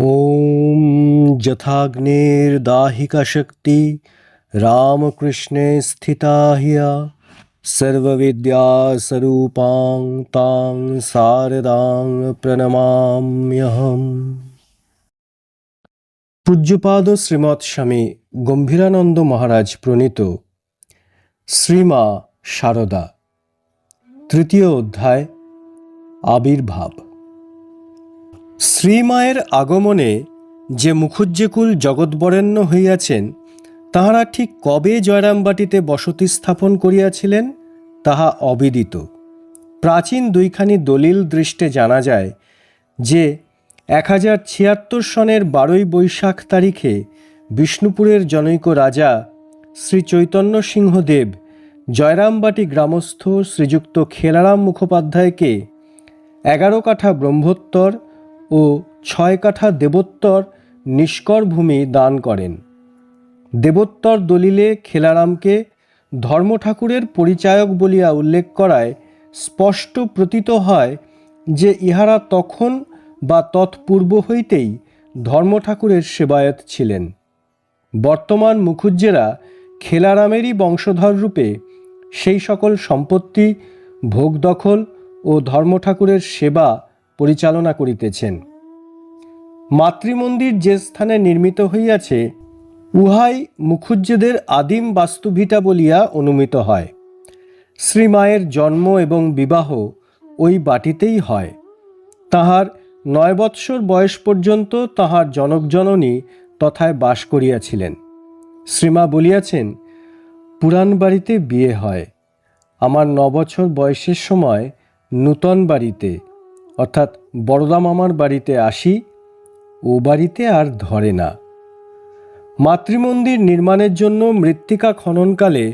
ওম যথাগ্নের দাহিকা শক্তি রামকৃষ্ণে স্থিতা হিয়া সর্ববিদ্যাস্বরূপাং তাং শারদাং প্রণমাম্যহম পূজ্যপাদ শ্রীমৎ স্বামী গম্ভীরানন্দ মহারাজ প্রণীত শ্রীমা শারদা তৃতীয় অধ্যায় আবির্ভাব শ্রীমায়ের আগমনে যে মুখুজ্জেকুল জগৎবরেণ্য হইয়াছেন, তাহারা ঠিক কবে জয়রামবাটিতে বসতি স্থাপন করিয়াছিলেন, তাহা অবিদিত। প্রাচীন দুইখানি দলিল দৃষ্টে জানা যায় যে এক হাজার ছিয়াত্তর সনের বারোই বৈশাখ তারিখে বিষ্ণুপুরের জনৈক রাজা শ্রী চৈতন্য সিংহদেব জয়রামবাটি গ্রামস্থ শ্রীযুক্ত খেলারাম মুখোপাধ্যায়কে এগারো কাঠা ব্রহ্মোত্তর ও ছয় কাঠা দেবোত্তর নিষ্কর ভূমি দান করেন। দেবোত্তর দলিলে খেলারামকে ধর্ম ঠাকুরের পরিচায়ক বলিয়া উল্লেখ করায় স্পষ্ট প্রতীত হয় যে ইহারা তখন বা তৎপূর্ব হইতেই ধর্ম ঠাকুরের সেবায়ত ছিলেন। বর্তমান মুখুজ্জেরা খেলারামেরই বংশধর রূপে সেই সকল সম্পত্তি, ভোগ দখল ও ধর্ম ঠাকুরের সেবা পরিচালনা করিতেছেন। মাতৃমন্দির যে স্থানে নির্মিত হইয়াছে, উহাই মুখুজ্জেদের আদিম বাস্তুভিটা বলিয়া অনুমিত হয়। শ্রীমায়ের জন্ম এবং বিবাহ ওই বাটিতেই হয়। তাহার নয় বৎসর বয়স পর্যন্ত তাহার জনকজননী তথায় বাস করিয়াছিলেন। শ্রীমা বলিয়াছেন, পুরাণ বাড়িতে বিয়ে হয়। আমার ন বছর বয়সের সময় নূতন বাড়িতে অর্থাৎ বড়দা মামার বাড়িতে আসি, ও বাড়িতে আর ধরে না। মাতৃমন্দির নির্মাণের জন্য মৃত্তিকা খননকালে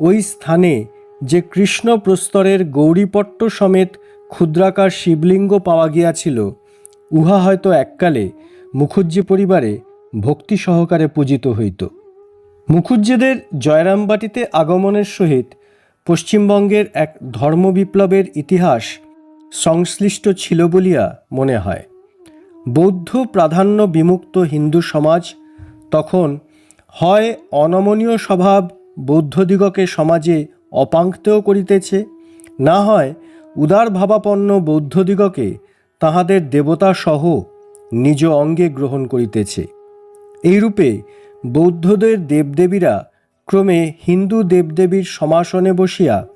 ওই স্থানে যে কৃষ্ণ প্রস্তরের গৌরীপট্ট সমেত ক্ষুদ্রাকার শিবলিঙ্গ পাওয়া গিয়াছিল, উহা হয়তো এককালে মুখুজ্জি পরিবারে ভক্তি সহকারে পূজিত হইত। মুখুজ্জেদের জয়রামবাটিতে আগমনের সহিত পশ্চিমবঙ্গের এক ধর্ম বিপ্লবের ইতিহাস সংশ্লিষ্ট ছিল বলিয়া মনে হয়। বৌদ্ধ প্রাধান্য বিমুক্ত হিন্দু সমাজ তখন হয় অনমনীয় স্বভাব বৌদ্ধদিগকে সমাজে অপাঙ্ক্তেও করিতেছে, না হয় উদার ভাবাপন্ন বৌদ্ধদিগকে তাহাদের দেবতা সহ নিজ অঙ্গে গ্রহণ করিতেছে। এইরূপে বৌদ্ধদের দেবদেবীরা ক্রমে হিন্দু দেবদেবীর সমাসনে বসিয়া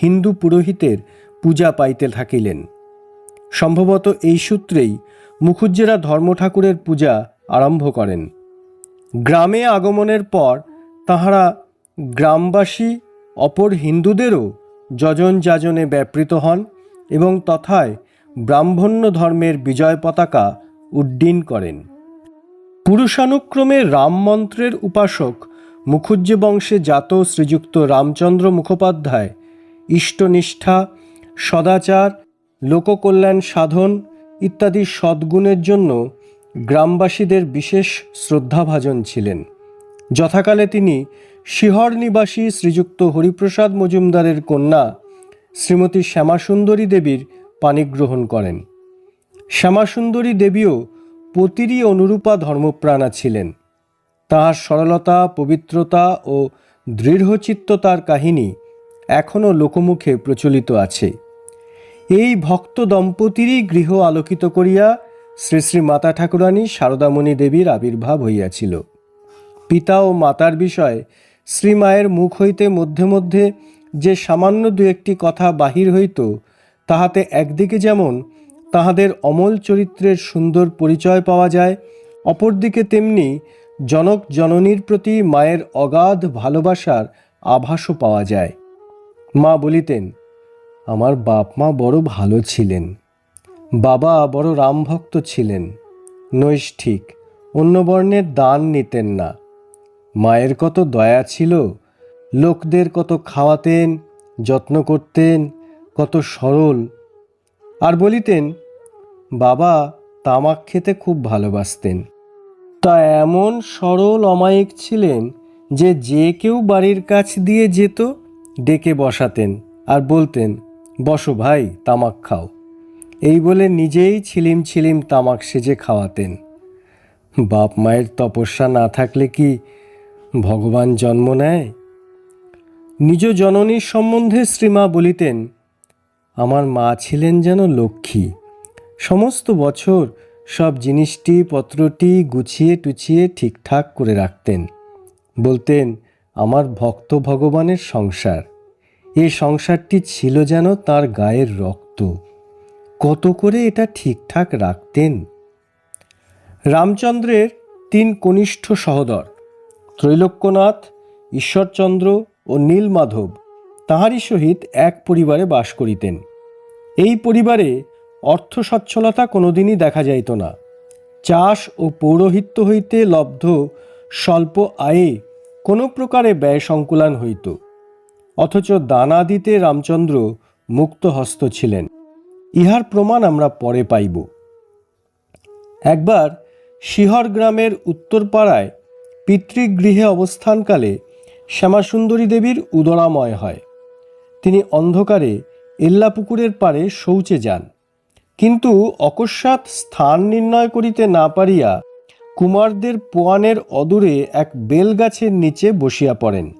হিন্দু পুরোহিতের পূজা পাইতে থাকিলেন। সম্ভবত এই সূত্রেই মুখুজ্জেরা ধর্ম ঠাকুরের পূজা আরম্ভ করেন। গ্রামে আগমনের পর তাহারা গ্রামবাসী, অপর হিন্দুদেরও যজন যাজনে ব্যাপৃত হন এবং তথায় ব্রাহ্মণ্য ধর্মের বিজয় পতাকা উড্ডীন করেন। পুরুষানুক্রমে রাম মন্ত্রের উপাসক মুখুজ্জে বংশে জাত শ্রীযুক্ত রামচন্দ্র মুখোপাধ্যায় ইষ্টনিষ্ঠা সদাচার, লোককল্যাণ সাধন ইত্যাদি সদ্গুণের জন্য গ্রামবাসীদের বিশেষ শ্রদ্ধাভাজন ছিলেন। যথাকালে তিনি শিহর নিবাসী শ্রীযুক্ত হরিপ্রসাদ মজুমদারের কন্যা শ্রীমতী শ্যামাসুন্দরী দেবীর পানিগ্রহণ করেন। শ্যামাসুন্দরী দেবীও পতিরই অনুরূপা ধর্মপ্রাণা ছিলেন। তাহার সরলতা, পবিত্রতা ও দৃঢ়চিত্ততার কাহিনী এখনও লোকমুখে প্রচলিত আছে। এই ভক্ত দম্পতিরই গৃহ আলোকিত করিয়া শ্রী শ্রী মাতা ঠাকুরানী শারদামণি দেবীর আবির্ভাব হইয়াছিল। পিতা ও মাতার বিষয় শ্রীমায়ের মুখ হইতে মধ্যে মধ্যে যে সামান্য দু একটি কথা বাহির হইত, তাহাতে একদিকে যেমন তাহাদের অমল চরিত্রের সুন্দর পরিচয় পাওয়া যায়, অপরদিকে তেমনি জনক জননীর প্রতি মায়ের অগাধ ভালোবাসার আভাসও পাওয়া যায়। মা বলিতেন আমার বাপ মা বড় ভালো ছিলেন। বাবা বড় রামভক্ত ছিলেন। নৈষ্ঠিক অন্য বর্ণের দান নিতেন না। মায়ের কত দয়া ছিল, লোকদের কত খাওয়াতেন, যত্ন করতেন, কত সরল। আর বলিতেন, বাবা, তামাক খেতে খুব ভালোবাসতেন। তা এমন সরল অমায়িক ছিলেন যে যে কেউ বাড়ির কাছ দিয়ে যেত, ডেকে বসাতেন। আর বলতেন বসো ভাই, তামাক খাও। এই বলে নিজেই ছিলিম ছিলিম তামাক সেজে খাওয়াতেন। বাপ মায়ের তপস্যা না থাকলে কি ভগবান জন্ম নেয়? নিজ জননীর সম্বন্ধে শ্রীমা বলিতেন, আমার মা ছিলেন যেন লক্ষ্মী। সমস্ত বছর সব জিনিসটি, পত্রটি গুছিয়ে টুছিয়ে ঠিকঠাক করে রাখতেন। বলতেন, আমার ভক্ত ভগবানের সংসার। এই সংসারটি ছিল যেন তার গায়ের রক্ত। কত করে এটা ঠিকঠাক রাখতেন? রামচন্দ্রের তিন কনিষ্ঠ সহোদর, ত্রৈলোক্যনাথ, ঈশ্বরচন্দ্র ও নীলমাধব, তাহারই সহিত এক পরিবারে বাস করিতেন। এই পরিবারে অর্থ সচ্ছলতা কোনোদিনই দেখা যাইত না। চাষ ও পৌরোহিত্য হইতে লব্ধ স্বল্প আয়ে কোনো প্রকারে ব্যয় সংকুলান হইত। অথচ দানা দিতে রামচন্দ্র মুক্তহস্ত ছিলেন। ইহার প্রমাণ আমরা পরে পাইব। একবার শিহর গ্রামের উত্তরপাড়ায় পিতৃগৃহে অবস্থানকালে শ্যামাসুন্দরী দেবীর উদরাময় হয়। তিনি অন্ধকারে এল্লাপুকুরের পাড়ে শৌচে যান। কিন্তু অকস্মাৎ স্থান নির্ণয় করিতে না পারিয়া কুমারদের পোয়ানের অদূরে এক বেলগাছের নিচে বসিয়া পড়েন।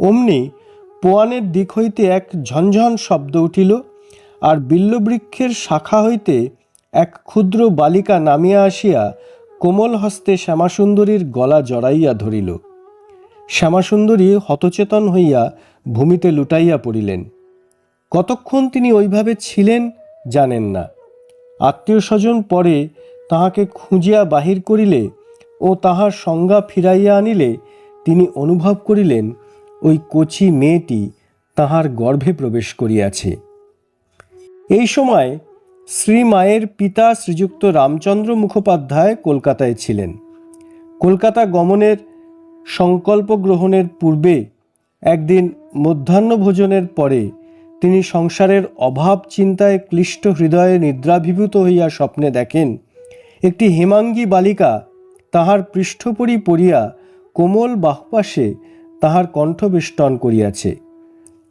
অমনি পোয়ানের দিক হইতে এক ঝনঝন শব্দ উঠিল, আর বিল্লবৃক্ষের শাখা হইতে এক ক্ষুদ্র বালিকা নামিয়া আসিয়া কোমল হস্তে শ্যামাসুন্দরীর গলা জড়াইয়া ধরিল। শ্যামাসুন্দরী হতচেতন হইয়া ভূমিতে লুটাইয়া পড়িলেন। কতক্ষণ তিনি ওইভাবে ছিলেন জানেন না। আত্মীয় স্বজন পরে তাহাকে খুঁজিয়া বাহির করিলে ও তাহার সংজ্ঞা ফিরাইয়া আনিলে তিনি অনুভব করিলেন ওই কচি মেয়েটি তাহার গর্ভে প্রবেশ করিয়াছে। এই সময় শ্রীমায়ের পিতা শ্রীযুক্ত রামচন্দ্র মুখোপাধ্যায় কলকাতায় ছিলেন। কলকাতা গমনের সংকল্প গ্রহণের পূর্বে একদিন মধ্যাহ্ন ভোজনের পরে তিনি সংসারের অভাব চিন্তায় ক্লিষ্ট হৃদয়ে নিদ্রাভিভূত হইয়া স্বপ্নে দেখেন, একটি হেমাঙ্গী বালিকা তাহার পৃষ্ঠপরি পড়িয়া কোমল বাহুপাশে তাহার কণ্ঠবেষ্টন করিয়াছে।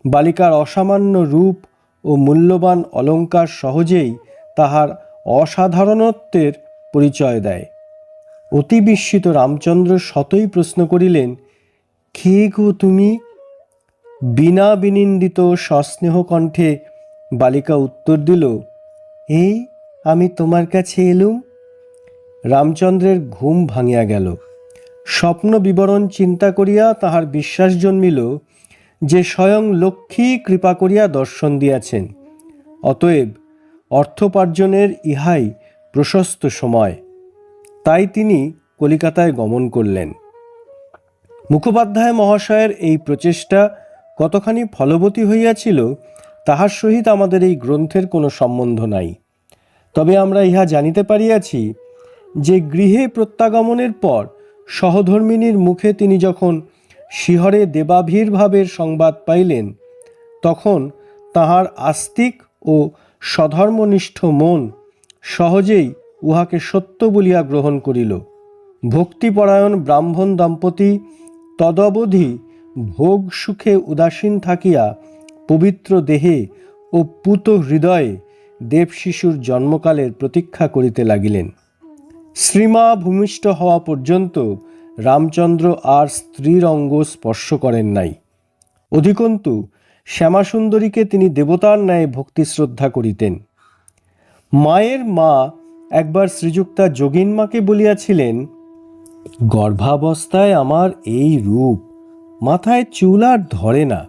বালিকার অসামান্য রূপ ও মূল্যবান অলঙ্কার সহজেই তাহার অসাধারণত্বের পরিচয় দেয়। অতি বিস্মিত রামচন্দ্র শতই প্রশ্ন করিলেন, কে গো তুমি? বিনা বিনিন্দিত সস্নেহ কণ্ঠে বালিকা উত্তর দিল, এই আমি তোমার কাছে এলুম? রামচন্দ্রের ঘুম ভাঙিয়া গেল। স্বপ্ন বিবরণ চিন্তা করিয়া তাহার বিশ্বাস জন্মিল যে স্বয়ং লক্ষ্মী কৃপা করিয়া দর্শন দিয়াছেন। অতএব অর্থোপার্জনের ইহাই প্রশস্ত সময়। তাই তিনি কলিকাতায় গমন করলেন। মুখোপাধ্যায় মহাশয়ের এই প্রচেষ্টা কতখানি ফলবতী হইয়াছিল, তাহার সহিত আমাদের এই গ্রন্থের কোনো সম্বন্ধ নাই। তবে আমরা ইহা জানিতে পারিয়াছি যে গৃহে প্রত্যাগমনের পর সহধর্মিনীর মুখে তিনি যখন শিহরে দেবাভির্ভাবের সংবাদ পাইলেন, তখন তাহার আস্তিক ও সধর্মনিষ্ঠ মন সহজেই উহাকে সত্য বলিয়া গ্রহণ করিল। ভক্তিপরায়ণ ব্রাহ্মণ দম্পতি তদবধি ভোগ সুখে উদাসীন থাকিয়া পবিত্র দেহে ও পুত হৃদয়ে দেবশিশুর জন্মকালের প্রতীক্ষা করিতে লাগিলেন। শ্রীমা ভূমিষ্ঠ হওয়া পর্যন্ত রামচন্দ্র আর স্ত্রীর অঙ্গ স্পর্শ করেন নাই। অধিকন্তু, শ্যামাসুন্দরীকে তিনি দেবতার ন্যায় ভক্তি শ্রদ্ধা করিতেন। মায়ের মা একবার শ্রীযুক্তা যোগিনমাকে বলিয়াছিলেন, গর্ভাবস্থায় আমার এই রূপ মাথায় চুল আর ধরে না।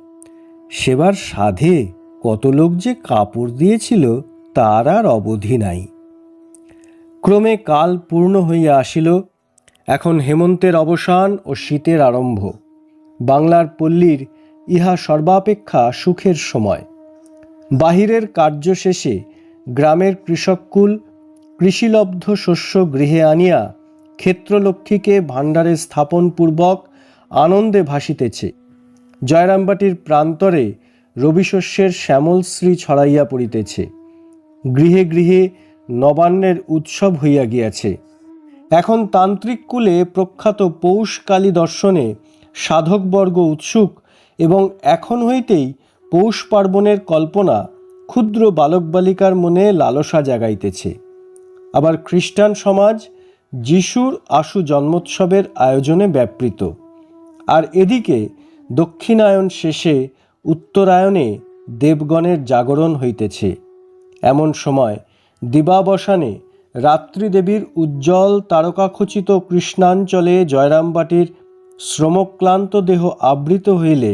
সেবার সাধে কত লোক যে কাপড় দিয়েছিল তার আর অবধি নাই। ক্রমে কাল পূর্ণ হইয়া আসিল, এখন হেমন্তের অবসান ও শীতের আরম্ভ। বাংলার পল্লীর ইহা সর্বাপেক্ষা সুখের সময়। বাহিরের কার্য শেষে গ্রামের কৃষককুল কৃষিলব্ধ শস্য গৃহে আনিয়া ক্ষেত্রলক্ষ্মীকে ভাণ্ডারে স্থাপনপূর্বক আনন্দে ভাসিতেছে। জয়রামবাটির প্রান্তরে রবিশস্যের শ্যামলশ্রী ছড়াইয়া পড়িতেছে। গৃহে গৃহে নবান্নের উৎসব হইয়া গিয়াছে। এখন তান্ত্রিক কুলে প্রখ্যাত পৌষকালী দর্শনে সাধকবর্গ উৎসুক এবং এখন হইতেই পৌষ পার্বণের কল্পনা ক্ষুদ্র বালক বালিকার মনে লালসা জাগাইতেছে। আবার খ্রিস্টান সমাজ যিশুর আশু জন্মোৎসবের আয়োজনে ব্যাপৃত। আর এদিকে দক্ষিণায়ন শেষে উত্তরায়ণে দেবগণের জাগরণ হইতেছে। এমন সময় দিবাবসানে রাত্রিদেবীর উজ্জ্বল তারকাখচিত কৃষ্ণাঞ্চলে জয়রামবাটির শ্রমক্লান্ত দেহ আবৃত হইলে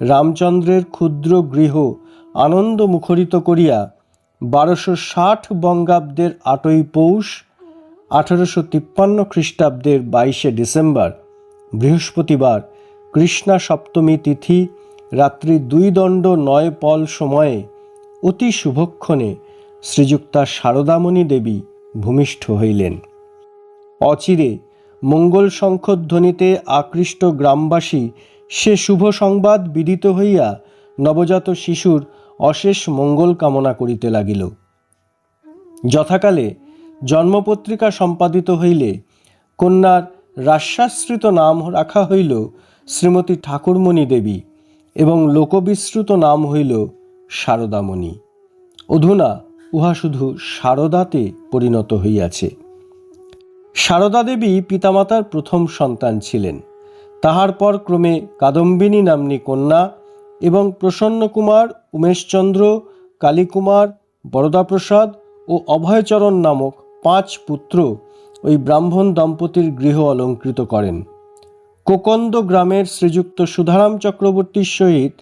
রামচন্দ্রের ক্ষুদ্র গৃহ আনন্দ মুখরিত করিয়া বারোশো ষাট বঙ্গাব্দের আটই পৌষ, আঠারোশো তিপ্পান্ন খ্রিস্টাব্দের বাইশে ডিসেম্বর, বৃহস্পতিবার কৃষ্ণা সপ্তমী তিথি, রাত্রি দুই দণ্ড নয় পল সময়ে অতি শুভক্ষণে শ্রীযুক্তা শারদামণি দেবী ভূমিষ্ঠ হইলেন। অচিরে মঙ্গল শঙ্খধ্বনিতে আকৃষ্ট গ্রামবাসী সে শুভ সংবাদ বিদিত হইয়া নবজাত শিশুর অশেষ মঙ্গল কামনা করিতে লাগিল। যথাকালে জন্মপত্রিকা সম্পাদিত হইলে কন্যার রাশ্যাশ্রিত নাম রাখা হইল শ্রীমতী ঠাকুরমণি দেবী এবং লোকবিশ্রুত নাম হইল শারদামণি। অধুনা উহা শুধু শারদাতে পরিণত হইয়াছে। শারদা দেবী পিতামাতার প্রথম সন্তান ছিলেন। তাহার পর ক্রমে কাদম্বিনী নাম্নী কন্যা এবং প্রসন্নকুমার উমেশচন্দ্র, কালীকুমার, বরদাপ্রসাদ ও অভয়চরণ নামক পাঁচ পুত্র ওই ব্রাহ্মণ দম্পতির গৃহ অলঙ্কৃত করেন। কোকন্দ গ্রামের শ্রীযুক্ত সুধারাম চক্রবর্তীর সহিত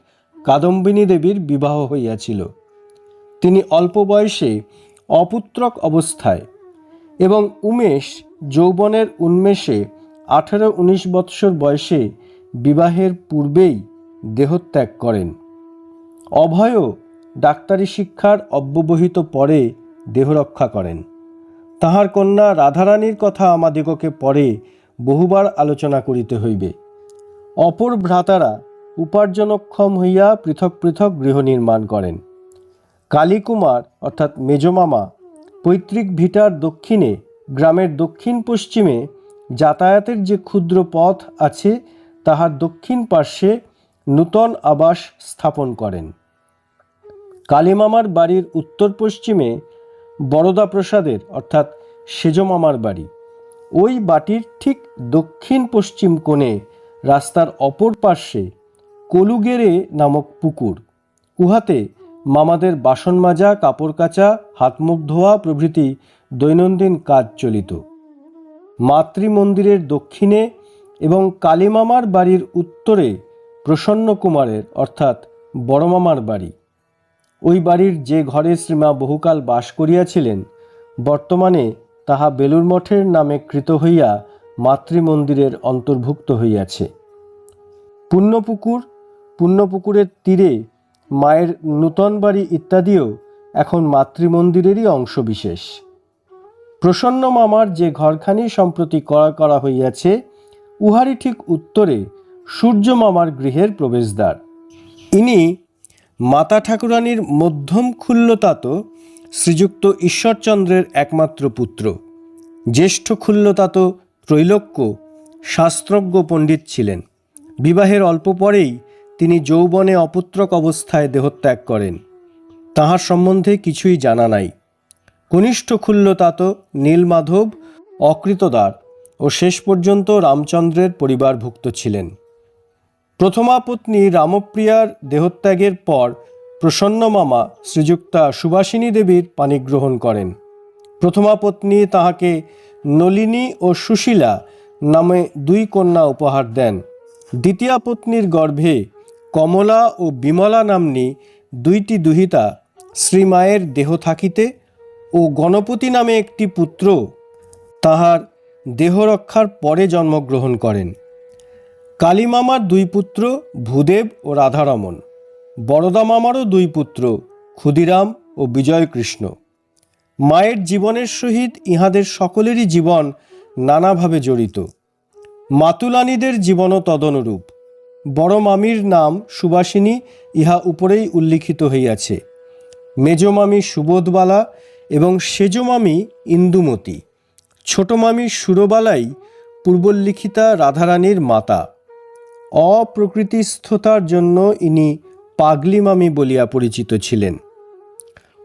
কাদম্বিনী দেবীর বিবাহ হইয়াছিল। তিনি অল্প বয়সে অপুত্রক অবস্থায় এবং উমেশ যৌবনের উন্মেষে আঠারো উনিশ বৎসর বয়সে বিবাহের পূর্বেই দেহত্যাগ করেন। অভয়ও ডাক্তারি শিক্ষার অব্যবহিত পরে দেহরক্ষা করেন। তাহার কন্যা রাধারানীর কথা আমাদিগকে পরে বহুবার আলোচনা করিতে হইবে। অপর ভ্রাতারা উপার্জনক্ষম হইয়া পৃথক পৃথক গৃহ নির্মাণ করেন। কালীকুমার, অর্থাৎ মেজমামা পৈতৃক ভিটার দক্ষিণে, গ্রামের দক্ষিণ পশ্চিমে যাতায়াতের যে ক্ষুদ্র পথ আছে, তাহার দক্ষিণ পার্শ্বে নূতন আবাস স্থাপন করেন। কালীমামার বাড়ির উত্তর পশ্চিমে বরদা প্রসাদের, অর্থাৎ সেজমামার বাড়ি। ওই বাটির ঠিক দক্ষিণ পশ্চিম কোণে রাস্তার অপর পার্শ্বে কলুগেরে নামক পুকুর। উহাতে মামাদের বাসন মাজা, কাপড় কাচা হাত মুখ ধোয়া প্রভৃতি দৈনন্দিন কাজ চলিত। মাতৃমন্দিরের দক্ষিণে এবং কালীমামার বাড়ির উত্তরে প্রসন্ন কুমারের অর্থাৎ বড়মামার বাড়ি। ওই বাড়ির যে ঘরে শ্রীমা বহুকাল বাস করিয়াছিলেন, বর্তমানে তাহা বেলুর মঠের নামে কৃত হইয়া মাতৃমন্দিরের অন্তর্ভুক্ত হইয়াছে। পুণ্যপুকুর, পুণ্যপুকুরের তীরে মায়ের নূতন বাড়ি ইত্যাদিও এখন মাতৃমন্দিরেরই অংশবিশেষ। প্রসন্ন মামার যে ঘরখানি সম্প্রতি করা করা হইয়াছে, উহারই ঠিক উত্তরে সূর্য মামার গৃহের প্রবেশদ্বার। ইনি মাতা ঠাকুরানীর মধ্যম ক্ষুল্লতাত শ্রীযুক্ত ঈশ্বরচন্দ্রের একমাত্র পুত্র। জ্যেষ্ঠ ক্ষুল্লতাত ত্রৈলোক্য শাস্ত্রজ্ঞ পণ্ডিত ছিলেন। বিবাহের অল্প পরেই তিনি যৌবনে অপুত্রক অবস্থায় দেহত্যাগ করেন। তাহার সম্বন্ধে কিছুই জানা নাই। কনিষ্ঠ ক্ষুল্লতাত নীলমাধব অকৃতদার ও শেষ পর্যন্ত রামচন্দ্রের পরিবারভুক্ত ছিলেন। প্রথমা পত্নী রামপ্রিয়ার দেহত্যাগের পর প্রসন্ন মামা শ্রীযুক্তা সুবাসিনী দেবীর পাণিগ্রহণ করেন। প্রথমা পত্নী তাহাকে নলিনী ও সুশীলা নামে দুই কন্যা উপহার দেন। দ্বিতীয়া পত্নীর গর্ভে কমলা ও বিমলা নাম্নী দুইটি দুহিতা শ্রীমায়ের দেহ থাকিতে ও গণপতি নামে একটি পুত্র তাহার দেহ রক্ষার পরে জন্মগ্রহণ করেন। কালীমামার দুই পুত্র ভূদেব ও রাধারমণ বরদা মামারও দুই পুত্র ক্ষুদিরাম ও বিজয়কৃষ্ণ। মায়ের জীবনের সহিত ইহাদের সকলেরই জীবন নানাভাবে জড়িত। মাতুলানীদের জীবনও তদনুরূপ। বড় মামির নাম সুবাসিনী ইহা উপরেই উল্লিখিত হইয়াছে। মেজমামি সুবোধবালা এবং সেজমামি ইন্দুমতি। ছোট মামি সুরবালাই পূর্বল্লিখিতা রাধারানীর মাতা। অপ্রকৃতিস্থতার জন্য ইনি পাগলি মামি বলিয়া পরিচিত ছিলেন।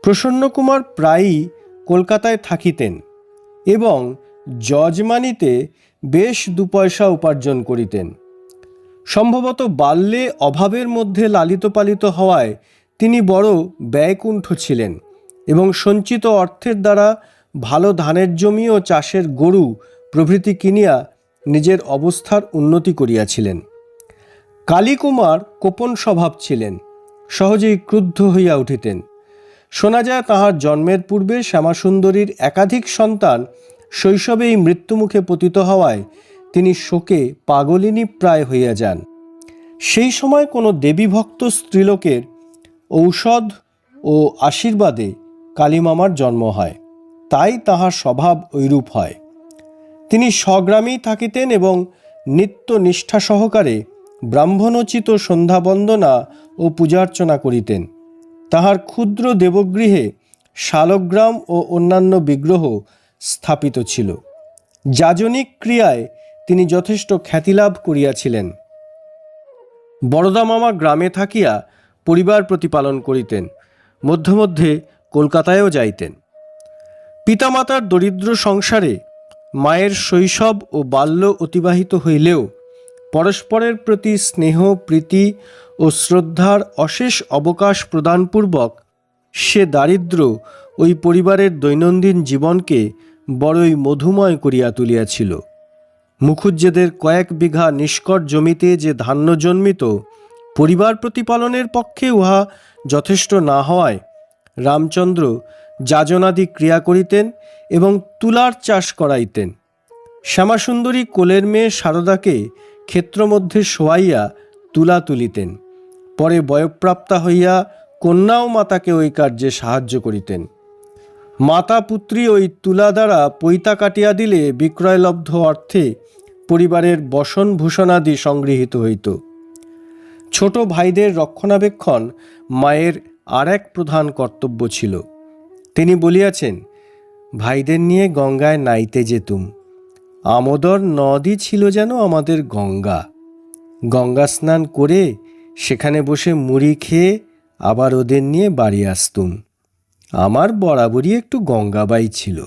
প্রসন্নকুমার প্রায়ই কলকাতায় থাকিতেন এবং যজমানিতে বেশ দু পয়সা উপার্জন করিতেন। সম্ভবত বাল্যে অভাবের মধ্যে লালিত পালিত হওয়ায় তিনি বড় ব্যয়কুণ্ঠ ছিলেন এবং সঞ্চিত অর্থের দ্বারা ভালো ধানের জমি ও চাষের গরু প্রভৃতি কিনিয়া নিজের অবস্থার উন্নতি করিয়াছিলেন। কালীকুমার কোপন স্বভাব ছিলেন, সহজেই ক্রুদ্ধ হইয়া উঠিতেন। শোনা যায় তাহার জন্মের পূর্বে শ্যামাসুন্দরীর একাধিক সন্তান শৈশবেই মৃত্যুমুখে পতিত হওয়ায় তিনি শোকে পাগলিনী প্রায় হইয়া যান। সেই সময় কোনো দেবীভক্ত স্ত্রীলোকের ঔষধ ও আশীর্বাদে কালীমামার জন্ম হয়। তাই তাহার স্বভাব ঐরূপ হয়। তিনি স্বগ্রামেই থাকিতেন এবং নিত্য নিষ্ঠা সহকারে ব্রাহ্মণোচিত সন্ধ্যাবন্দনা ও পূজার্চনা করিতেন। তাহার ক্ষুদ্র দেবগৃহে শালগ্রাম ও অন্যান্য বিগ্রহ স্থাপিত ছিল। যাজনিক ক্রিয়ায় তিনি যথেষ্ট খ্যাতিলাভ করিয়াছিলেন। বড়দা মামা গ্রামে থাকিয়া পরিবার প্রতিপালন করিতেন মধ্যে মধ্যে কলকাতায়ও যাইতেন। পিতামাতার দরিদ্র সংসারে মায়ের শৈশব ও বাল্য অতিবাহিত হইলেও পরস্পরের প্রতি স্নেহ, প্রীতি ও শ্রদ্ধার অশেষ অবকাশ প্রদানপূর্বক সে দারিদ্র ওই পরিবারের দৈনন্দিন জীবনকে বড়ই মধুময় করিয়া তুলিয়াছিল। মুখুজ্জেদের কয়েক বিঘা নিষ্কট জমিতে যে ধান্য জন্মিত, পরিবার প্রতিপালনের পক্ষে উহা যথেষ্ট না হওয়ায় রামচন্দ্র যাজনাদি ক্রিয়া করিতেন এবং তুলার চাষ করাইতেন। শ্যামাসুন্দরী কোলের মেয়ে শারদাকে ক্ষেত্রমধ্যে শোয়াইয়া তুলা তুলিতেন। পরে বয়প্রাপ্তা হইয়া কন্যাও মাতাকে ওই কার্যে সাহায্য করিতেন। মাতা পুত্রী ওই তুলা দ্বারা পৈতা কাটিয়া দিলে বিক্রয়লব্ধ অর্থে পরিবারের বসন ভূষণাদি সংগৃহীত হইত। ছোট ভাইদের রক্ষণাবেক্ষণ মায়ের আর এক প্রধান কর্তব্য ছিল। তিনি বলিয়াছেন, ভাইদের নিয়ে গঙ্গায় নাইতে যেতুম। আমোদর নদই ছিল যেন আমাদের গঙ্গা। গঙ্গা স্নান করে সেখানে বসে মুড়ি খেয়ে আবার ওদের নিয়ে বাড়ি আসতুম। আমার বরাবরই একটু গঙ্গাবাই ছিল।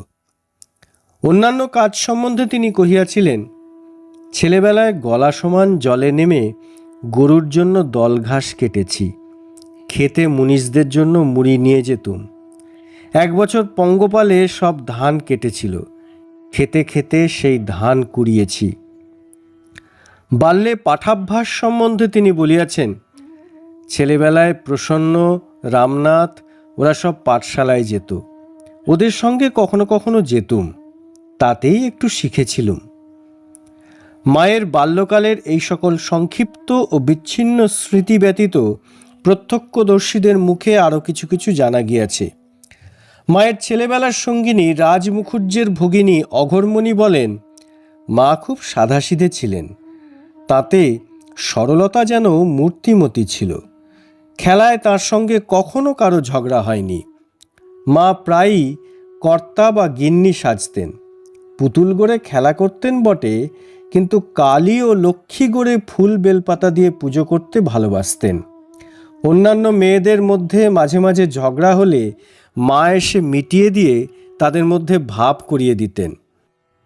অন্যান্য কাজ সম্বন্ধে তিনি কহিয়াছিলেন ছেলেবেলায় গলা সমান জলে নেমে গরুর জন্য দল ঘাস কেটেছি। খেতে মুনিশদের জন্য মুড়ি নিয়ে যেতুম। এক বছর পঙ্গপালে সব ধান কেটেছিল। খেতে খেতে সেই ধান কুড়িয়েছি। বাল্যে পাঠাভ্যাস সম্বন্ধে তিনি বলিয়াছেন, ছেলেবেলায় প্রসন্ন, রামনাথ, ওরা সব পাঠশালায় যেত। ওদের সঙ্গে কখনো কখনো যেতুম। তাতেই একটু শিখেছিলুম। মায়ের বাল্যকালের এই সকল সংক্ষিপ্ত ও বিচ্ছিন্ন স্মৃতি ব্যতীত প্রত্যক্ষদর্শীদের মুখে আরও কিছু কিছু জানা গিয়াছে। মায়ের ছেলেবেলার সঙ্গিনী রাজ মুখুজ্জের ভগিনী অঘরমণি বলেন, মা খুব সাধাসিধে ছিলেন। তাতে সরলতা যেন মূর্তিমতি ছিল। খেলায় তার সঙ্গে কখনো কারও ঝগড়া হয়নি। মা প্রায়ই কর্তা বা গিন্নি সাজতেন। পুতুল গড়ে খেলা করতেন বটে কিন্তু কালী ও লক্ষ্মী গড়ে ফুল বেলপাতা দিয়ে পুজো করতে ভালোবাসতেন। অন্যান্য মেয়েদের মধ্যে মাঝে মাঝে ঝগড়া হলে মা এসে মিটিয়ে দিয়ে তাদের মধ্যে ভাব করিয়ে দিতেন।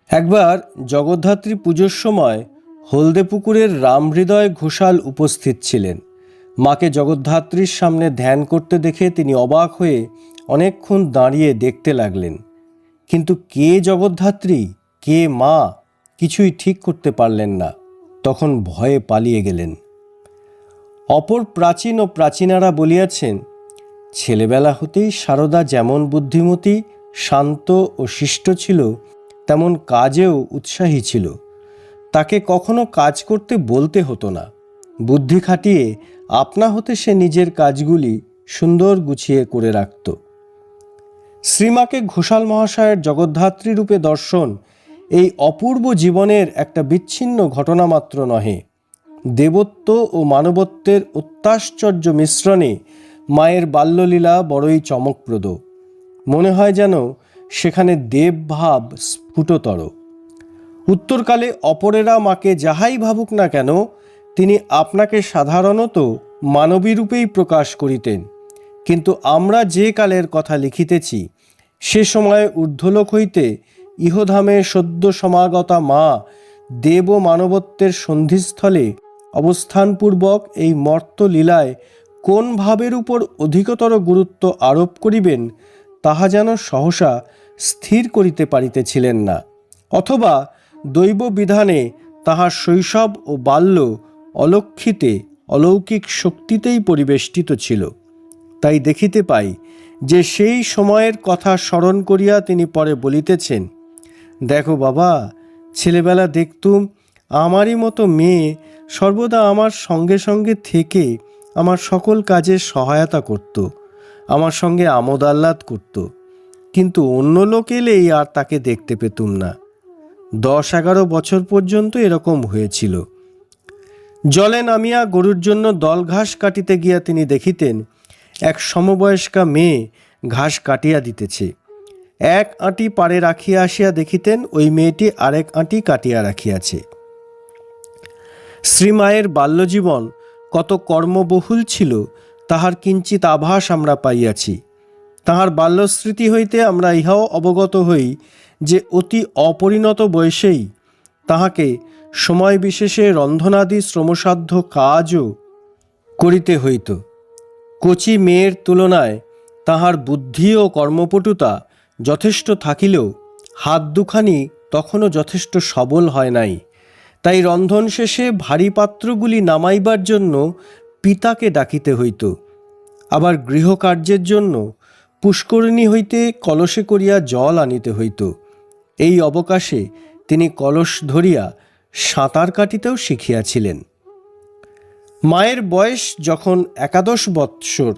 একবার জগদ্ধাত্রী পুজোর সময় হলদে পুকুরের রামহৃদয় ঘোষাল উপস্থিত ছিলেন। মাকে জগদ্ধাত্রীর সামনে ধ্যান করতে দেখে তিনি অবাক হয়ে অনেকক্ষণ দাঁড়িয়ে দেখতে লাগলেন। কিন্তু কে জগদ্ধাত্রী? কে মা? কিছুই ঠিক করতে পারলেন না। তখন ভয়ে পালিয়ে গেলেন। অপর প্রাচীন ও প্রাচীনারা বলিয়াছেন, ছেলেবেলা হতেই সারদা যেমন বুদ্ধিমতী, শান্ত ও শিষ্ট ছিল, তেমন কাজেও উৎসাহী ছিল। তাকে কখনো কাজ করতে বলতে হতো না। বুদ্ধি খাটিয়ে আপনা হতে সে নিজের কাজগুলি সুন্দর গুছিয়ে করে রাখত। শ্রীমাকে ঘোষাল মহাশয়ের জগদ্ধাত্রী রূপে দর্শন এই অপূর্ব জীবনের একটা বিচ্ছিন্ন ঘটনা মাত্র নহে। দেবত্ব ও মানবত্বের অত্যাশ্চর্য মিশ্রণে মায়ের বাল্যলীলা বড়ই চমকপ্রদ। মনে হয় যেন সেখানে দেবভাব স্ফুটতর। উত্তরকালে অপরেরা মাকে যাহাই ভাবুক না কেন, তিনি আপনাকে সাধারণত মানবী রূপেই প্রকাশ করিতেন। কিন্তু আমরা যে কালের কথা লিখিতেছি, সে সময় ঊর্ধ্বলোক হইতে ইহধামে সদ্য সমাগতা মা, দেব মানবত্বের সন্ধিস্থলে অবস্থানপূর্বক এই মর্ত লীলায় কোন ভাবের উপর অধিকতর গুরুত্ব আরোপ করিবেন, তাহা যেন সহসা স্থির করিতে পারিতেছিলেন না। অথবা দৈব বিধানে তাহার শৈশব ও বাল্য অলক্ষিতে অলৌকিক শক্তিতেই পরিবেষ্টিত ছিল। তাই দেখিতে পাই যে সেই সময়ের কথা স্মরণ করিয়া তিনি পরে বলিতেছেন দেখো বাবা, ছেলেবেলা দেখতুম আমারই মতো মেয়ে সর্বদা আমার সঙ্গে সঙ্গে থেকে আমার সকল কাজে সহায়তা করত, আমার সঙ্গে আমোদ আহ্লাদ করত। কিন্তু অন্য লোক এলেই আর তাকে দেখতে পেতুম না। দশ এগারো বছর পর্যন্ত এরকম হয়েছিল। জলে নামিয়া গরুর জন্য দল ঘাস কাটিতে গিয়া তিনি দেখিতেন, এক সমবয়স্কা মেয়ে ঘাস কাটিয়া দিতেছে। এক আঁটি পাড়ে রাখিয়া আসিয়া দেখিতেন, ওই মেয়েটি আরেক আঁটি কাটিয়া রাখিয়াছে। শ্রীমায়ের বাল্যজীবন কত কর্মবহুল ছিল, তাহার কিঞ্চিত আভাস আমরা পাইয়াছি। তাহার বাল্যস্মৃতি হইতে আমরা ইহাও অবগত হই যে অতি অপরিণত বয়সেই তাহাকে সময় বিশেষে রন্ধনাদি শ্রমসাধ্য কাজও করিতে হইত। কচি মেয়ের তুলনায় তাহার বুদ্ধি ও কর্মপটুতা যথেষ্ট থাকিলেও হাত দুখানি তখনও যথেষ্ট সবল হয় নাই। তাই রন্ধন শেষে ভারী পাত্রগুলি নামাইবার জন্য পিতাকে ডাকিতে হইত। আবার গৃহকার্যের জন্য পুষ্করিণী হইতে কলসে করিয়া জল আনিতে হইত। এই অবকাশে তিনি কলস ধরিয়া সাঁতার কাটিতেও শিখিয়াছিলেন। মায়ের বয়স যখন একাদশ বৎসর,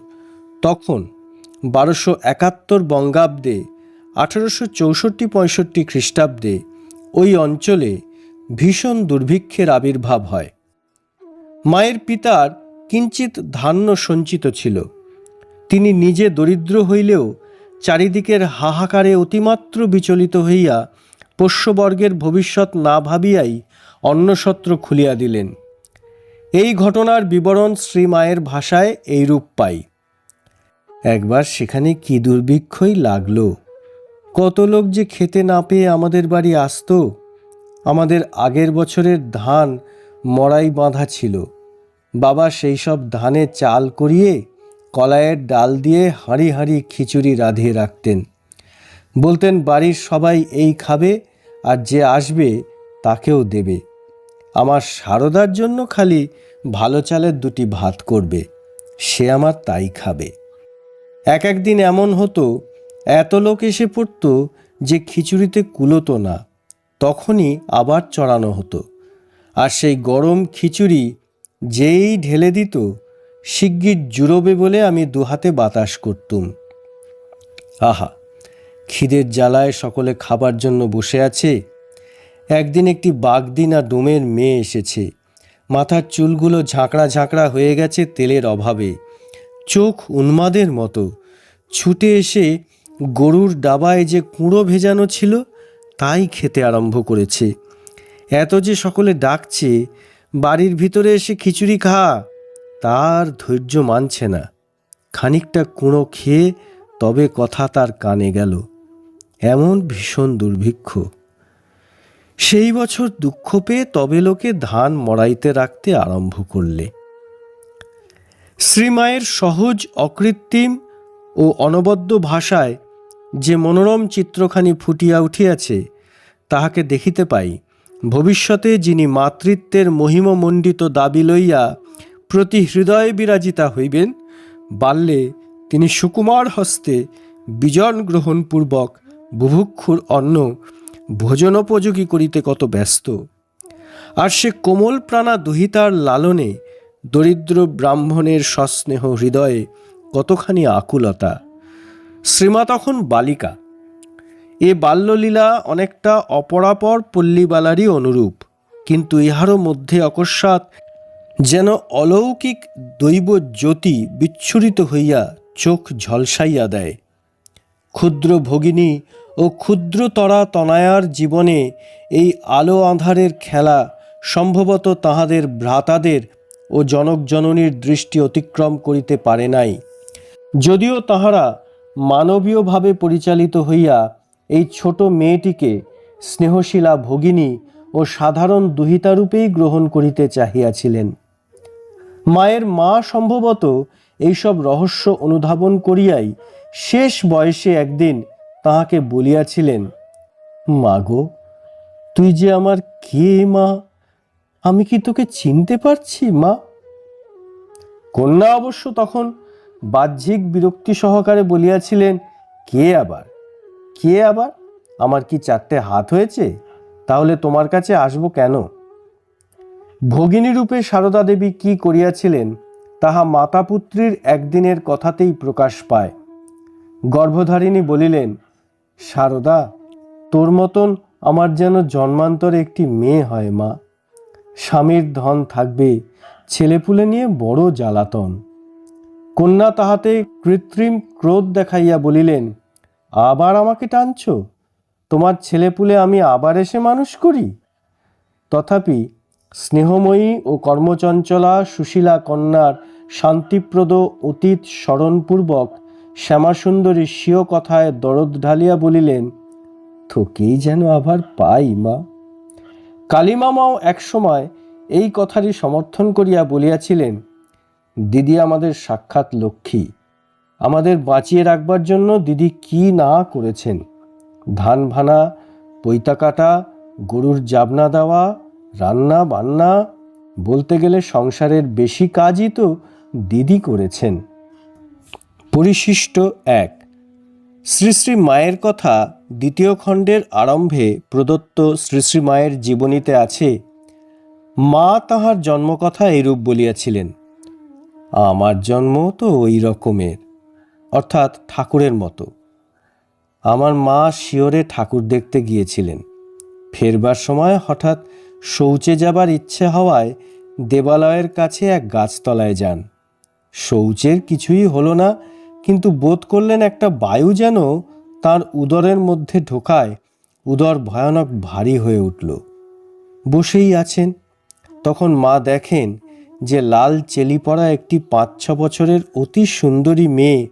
তখন বারোশো একাত্তর বঙ্গাব্দে আঠারোশো চৌষট্টি পঁয়ষট্টি খ্রিস্টাব্দে ওই অঞ্চলে ভীষণ দুর্ভিক্ষের আবির্ভাব হয়। মায়ের পিতার কিঞ্চিত ধান্য সঞ্চিত ছিল। তিনি নিজে দরিদ্র হইলেও চারিদিকের হাহাকারে অতিমাত্র বিচলিত হইয়া পোষ্যবর্গের ভবিষ্যৎ না ভাবিয়াই অন্নসত্র খুলিয়া দিলেন। এই ঘটনার বিবরণ শ্রীমায়ের ভাষায় এইরূপ পাই। একবার সেখানে কি দুর্ভিক্ষই লাগল? কত লোক যে খেতে না পেয়ে আমাদের বাড়ি আসতো? আমাদের আগের বছরের ধান মড়াই বাঁধা ছিল। বাবা সেই সব ধানে চাল করিয়ে কলাইয়ের ডাল দিয়ে হাঁড়ি হাঁড়ি খিচুড়ি রাঁধিয়ে রাখতেন। বলতেন, বাড়ির সবাই এই খাবে আর যে আসবে তাকেও দেবে। আমার সারদার জন্য খালি ভালো চালের দুটি ভাত করবে। সে আমার তাই খাবে। এক একদিন এমন হতো এত লোক এসে পড়তো যে খিচুড়িতে কুলোতো না। তখনই আবার চড়ানো হতো। আর সেই গরম খিচুড়ি যেই ঢেলে দিত, শিগগির জুড়োবে বলে আমি দুহাতে বাতাস করতুম। আহা, খিদের জ্বালায় সকলে খাবার জন্য বসে আছে। একদিন একটি বাগদিনা ডোমের মেয়ে এসেছে। মাথার চুলগুলো ঝাঁকড়া ঝাঁকড়া হয়ে গেছে তেলের অভাবে। চোখ উন্মাদের মতো। ছুটে এসে গরুর ডাবায় যে কুঁড়ো ভেজানো ছিল, তাই খেতে আরম্ভ করেছে। এত যে সকলে ডাকছে, বাড়ির ভিতরে এসে খিচুড়ি খা, তার ধৈর্য মানছে না। খানিকটা কুঁড়ো খেয়ে তবে কথা তার কানে গেল। এমন ভীষণ দুর্ভিক্ষ। সেই বছর দুঃখ পেয়ে তবে লোকে ধান মড়াইতে রাখতে আরম্ভ করলে। শ্রীমায়ের সহজ, অকৃত্রিম ও অনবদ্য ভাষায় যে মনোরম চিত্রখানি ফুটিয়া উঠিয়াছে, তাহাকে দেখিতে পাই। ভবিষ্যতে যিনি মাতৃত্বের মহিমমণ্ডিত দাবি লইয়া প্রতি হৃদয়ে বিরাজিতা হইবেন, বাল্যে তিনি সুকুমার হস্তে বিজন গ্রহণপূর্বক বুভুক্ষুর অন্ন ভোজনোপযোগী করিতে কত ব্যস্ত। আর সে কোমল প্রাণা দুহিতার লালনে দরিদ্র ব্রাহ্মণের সস্নেহ হৃদয়ে কতখানি আকুলতা। শ্রীমা তখন বালিকা। এ বাল্যলীলা অনেকটা অপরাপর পল্লীবালারই অনুরূপ, কিন্তু ইহারও মধ্যে অকস্মাৎ যেন অলৌকিক দৈব জ্যোতি বিচ্ছুরিত হইয়া চোখ ঝলসাইয়া দেয়। ক্ষুদ্র ভগিনী ও ক্ষুদ্রতরা তনায়ার জীবনে এই আলো আঁধারের খেলা সম্ভবত তাহাদের ভ্রাতাদের ও জনকজননীর দৃষ্টি অতিক্রম করিতে পারে নাই। যদিও তাহারা মানবীয়ভাবে পরিচালিত হইয়া এই ছোট মেয়েটিকে স্নেহশীলা ভগিনী ও সাধারণ দুহিতারূপেই গ্রহণ করিতে চাহিয়াছিলেন। মায়ের মা সম্ভবত এইসব রহস্য অনুধাবন করিয়াই শেষ বয়সে একদিন তাহাকে বলিয়াছিলেন, মাগো, তুই যে আমার কে মা? আমি কি তোকে চিনতে পারছি, মা? কন্যা অবশ্য তখন বাহ্যিক বিরক্তি সহকারে বলিয়াছিলেন, কে আবার? কে আবার? আমার কি চারটে হাত হয়েছে? তাহলে তোমার কাছে আসব কেন? ভগিনী রূপে সারদা দেবী কি করিয়াছিলেন, তাহা মাতাপুত্রীর একদিনের কথাতেই প্রকাশ পায়। গর্ভধারিণী বলিলেন, সারদা, তোর মতন আমার যেন জন্মান্তরে একটি মেয়ে হয় মা। স্বামীর ধন থাকবে, ছেলেপুলে নিয়ে বড় জ্বালাতন। কন্যা তাহাতে কৃত্রিম ক্রোধ দেখাইয়া বলিলেন, আবার আমাকে টানছ? তোমার ছেলেপুলে আমি আবার এসে মানুষ করি? তথাপি স্নেহময়ী ও কর্মচঞ্চলা সুশীলা কন্যার শান্তিপ্রদ অতীত স্মরণপূর্বক শ্যামাসুন্দরী স্বীয় কথায় দরদ ঢালিয়া বলিলেন তোকেই যেন আবার পাই মা। কালীমামাও একসময় এই কথারই সমর্থন করিয়া বলিয়াছিলেন দিদি আমাদের সাক্ষাৎ লক্ষ্মী। আমাদের বাঁচিয়ে রাখবার জন্য দিদি কি না করেছেন? ধান ভানা, পৈতা কাটা, গরুর জাবনা দেওয়া, রান্না বান্না, বলতে গেলে সংসারের বেশি কাজই তো দিদি করেছেন। পরিশিষ্ট এক, শ্রী শ্রী মায়ের কথা দ্বিতীয় খণ্ডের আরম্ভে প্রদত্ত শ্রী শ্রী মায়ের জীবনীতে আছে, মা তাহার জন্মকথা এরূপ বলিয়াছিলেন আমার জন্ম তো ওই রকমের, অর্থাৎ ঠাকুরের মতো। আমার মা শিওরে ঠাকুর দেখতে গিয়েছিলেন। ফেরবার সময় হঠাৎ শৌচে যাবার ইচ্ছে হওয়ায় দেবালয়ের কাছে এক গাছতলায় যান। শৌচের কিছুই হলো না, কিন্তু বোধ করলেন একটা বায়ু যেন তার উদরের মধ্যে ঢোকায় উদর ভয়ানক ভারী হয়ে উঠল। বসেই আছেন, তখন মা দেখেন যে লাল চেলি পড়া একটি পাঁচ ছ বছরের অতি সুন্দরী মেয়ে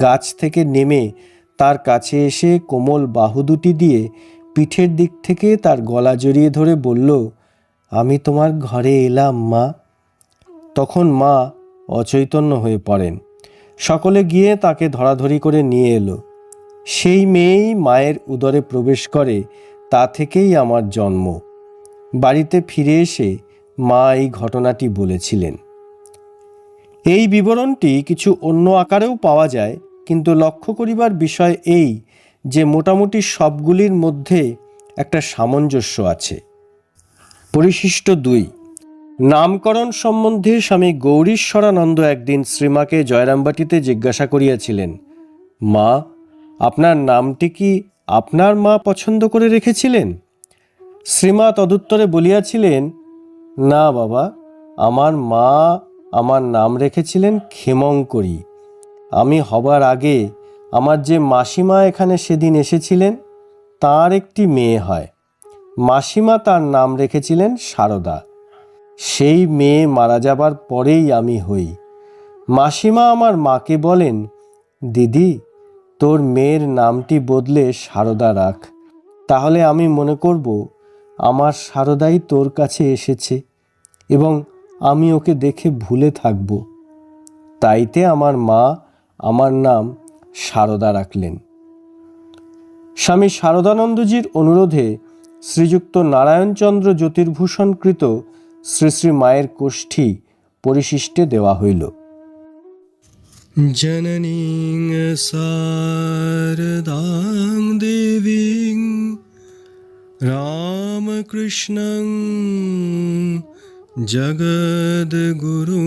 গাছ থেকে নেমে তার কাছে এসে কোমল বাহু দুটি দিয়ে পিঠের দিক থেকে তার গলা জড়িয়ে ধরে বলল, আমি তোমার ঘরে এলাম, মা। তখন মা অচৈতন্য হয়ে পড়েন। সকলে গিয়ে তাকে ধরাধরি করে নিয়ে এলো। সেই মেয়েই মায়ের উদরে প্রবেশ করে, তা থেকেই আমার জন্ম। বাড়িতে ফিরে এসে মা এই ঘটনাটি বলেছিলেন। এই বিবরণটি কিছু অন্য আকারেও পাওয়া যায়, কিন্তু লক্ষ্য করিবার বিষয় এই যে মোটামুটি সবগুলির মধ্যে একটা সামঞ্জস্য আছে। পরিশিষ্ট দুই, নামকরণ সম্বন্ধে স্বামী গৌরীশ্বরানন্দ একদিন শ্রীমাকে জয়রামবাটিতে জিজ্ঞাসা করিয়াছিলেন, মা, আপনার নামটি কি আপনার মা পছন্দ করে রেখেছিলেন? শ্রীমা তদুত্তরে বলিয়াছিলেন না বাবা, আমার মা আমার নাম রেখেছিলেন ক্ষেমঙ্করী। আমি হবার আগে আমার যে মাসিমা এখানে সেদিন এসেছিলেন, তার একটি মেয়ে হয়। মাসিমা তার নাম রেখেছিলেন সারদা। সেই মেয়ে মারা যাবার পরেই আমি হই। মাসিমা আমার মাকে বলেন, দিদি, তোর মেয়ের নামটি বদলে সারদা রাখ। তাহলে আমি মনে করব আমার সারদাই তোর কাছে এসেছে এবং আমি ওকে দেখে ভুলে থাকব। তাইতে আমার মা আমার নাম সারদা রাখলেন। স্বামী সারদানন্দজির অনুরোধে শ্রীযুক্ত নারায়ণচন্দ্র জ্যোতির্ভূষণকৃত শ্রী শ্রী মায়ের কোষ্ঠী পরিশিষ্টে দেওয়া হইল। জননী সারদাং দেবী रामकृष्णं जगद्गुरुं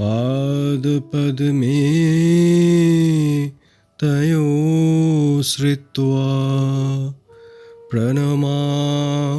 पादपद्मे तयो श्रित्वा प्रणमामि